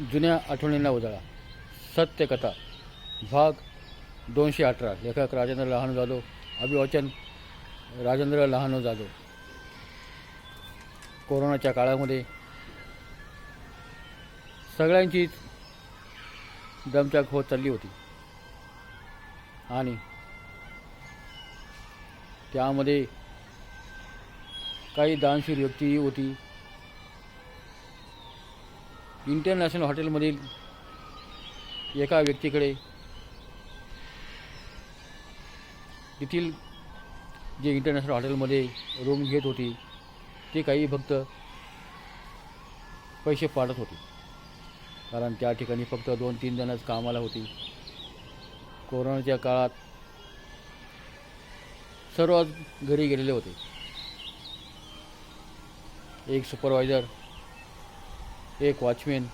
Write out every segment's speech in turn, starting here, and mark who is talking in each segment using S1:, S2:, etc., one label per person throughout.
S1: जुन्या आठवणींना उजाळा. सत्यकथा भाग दोनशे अठरा. लेखक राजेंद्र लहानू जाधव. अभिवाचन राजेंद्र लहानू जाधव. कोरोनाच्या काळामध्ये सगळ्यांचीच दमचाक होत चालली होती. आणि त्यामध्ये काही दानशूर व्यक्तीही होती. इंटरनॅशनल हॉटेलमधील एका व्यक्तीकडे तेथील जे इंटरनॅशनल हॉटेलमध्ये रूम घेत होती ते काही फक्त पैसे पाडत होती. कारण त्या ठिकाणी फक्त दोन तीन जणच कामाला होती. कोरोनाच्या काळात सर्वच घरी गेलेले होते. एक सुपरवायझर एक वॉचमॅन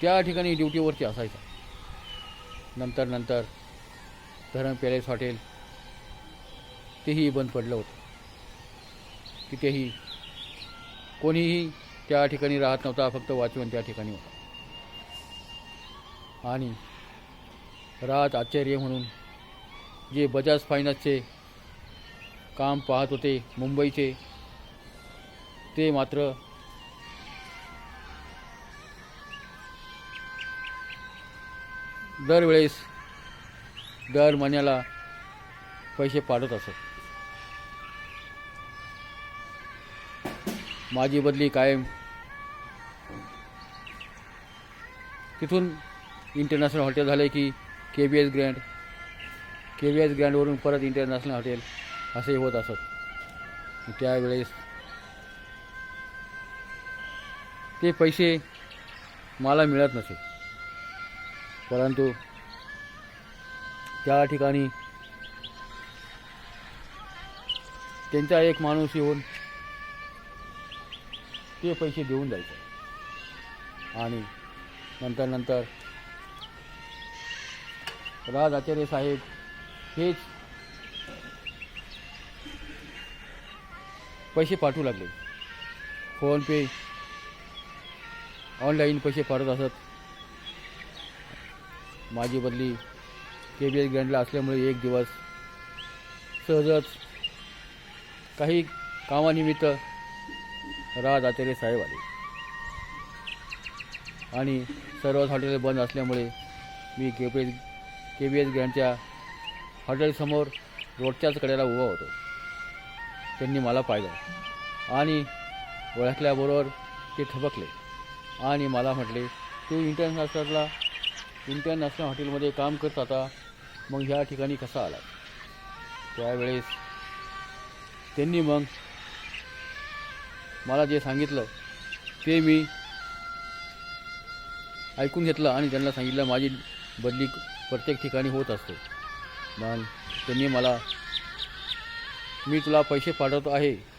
S1: त्या ठिकाणी ड्युटीवरती असायचा. नंतर नंतर धरण पॅलेस हॉटेल तेही बंद पडलं होतं. तिथेही कोणीही त्या ठिकाणी राहत नव्हता फक्त वॉचमॅन त्या ठिकाणी होता. आणि राहत आश्चर्य म्हणून जे बजाज फायनान्सचे काम पाहत होते मुंबईचे ते मात्र दरवेळेस दर महिन्याला पैसे पाडत असत. माझी बदली कायम तिथून इंटरनॅशनल हॉटेल झाले की K B S Grand K B S ग्रँडवरून परत इंटरनॅशनल हॉटेल असे होत असत. त्यावेळेस ते पैसे मला मिळत नसे. परंतु त्या ठिकाणी त्यांचा एक माणूस येऊन ते पैसे देऊन जायचे. आणि नंतर नंतर राज आचार्य साहेब हेच पैसे पाठवू लागले. फोनपे ऑनलाईन पैसे पाठवत असत. माझी बदली के बी एस ग्रँडला असल्यामुळे एक दिवस सहजच काही कामानिमित्त राज आचार्य साहेब आले. आणि सर्वच हॉटेल बंद असल्यामुळे मी के B S K B S ग्रँडच्या हॉटेलसमोर रोडच्याच कडेला उभा होतो. त्यांनी मला पाहिलं आणि ओळखल्याबरोबर ते थबकले आणि मला म्हटले तू इंटरनॅशनला इंटरनॅशनल हॉटेलमध्ये काम करत होता मग ह्या ठिकाणी कसा आला? त्यावेळेस त्यांनी मग मला जे सांगितलं ते मी ऐकून घेतलं आणि त्यांना सांगितलं माझी बदली प्रत्येक ठिकाणी होत असते. मग त्यांनी मला मी तुला पैसे पाठवतो आहे.